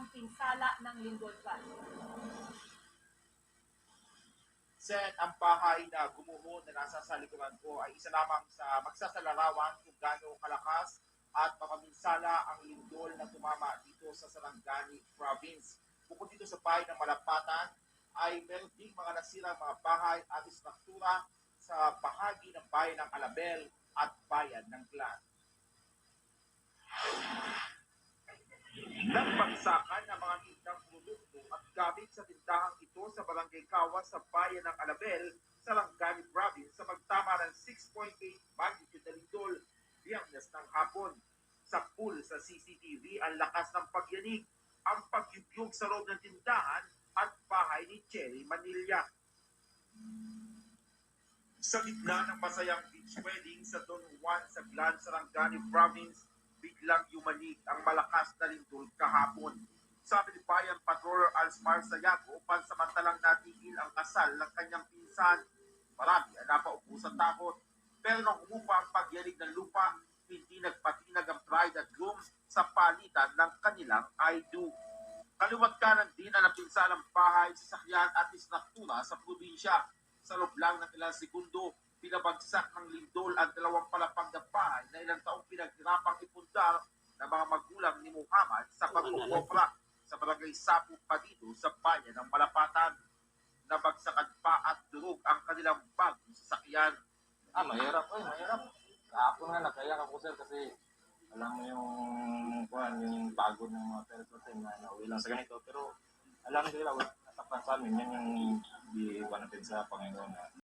ang pinsala ng lindol flood. Sen, ang bahay na gumuho na nasa sa likuran ko ay isa lamang sa magsasalarawan kung gaano kalakas at mapaminsala ang lindol na tumama dito sa Sarangani Province. Bukod dito sa bahay ng Malapatan, ay meron ding mga nasirang mga bahay at istruktura sa bahagi ng bayan ng Alabel at bayan ng Glan. Nagbagsakan ng mga tindang produkto at gamit sa tindahang ito sa Barangay Kawa sa bayan ng Alabel sa Langani Province sa magtama ng 6.8 magnitude na lindol biyernes ng hapon. Sa pool sa CCTV ang lakas ng pagyanig, ang pagyugyug sa loob ng tindahan at bahay ni Cherry Manila. Sa gitna ng masayang beach wedding sa Don Juan sa Glan, Sarangani Province, biglang yumanig ang malakas na lindol kahapon. Sabi ni Bayan Patrol Alsmar Sayago, pansamantalang natigil ang kasal ng kanyang pinsan. Marami ang napaupo sa takot. Pero nang umupa ang pagyanig ng lupa, hindi nagpatinag ang bride at groom sa palitan ng kanilang I do. Kaliwat kanan din ang napinsalang bahay, sasakyan at istruktura sa probinsya. Sa loob lang ng ilang segundo, pinabagsak ng lindol ang dalawang palapag na bahay na ilang taong pinaghirapang ipundar ng mga magulang ni Muhammad sa pagkukopra sa barangay Sapu Padito sa bayan ng Malapatan. Nabagsakan pa at durog ang kanilang bagong sasakyan. Ah, mahirap. Ay, mahirap. Kahapon nga, nakaya ako sir kasi alam mo yung, kuhan, yung bago ng mga teleprotein na nauwi lang sa ganito. Pero alam nila, wala nasaktan sa amin. Yan yung di natin sa Panginoon na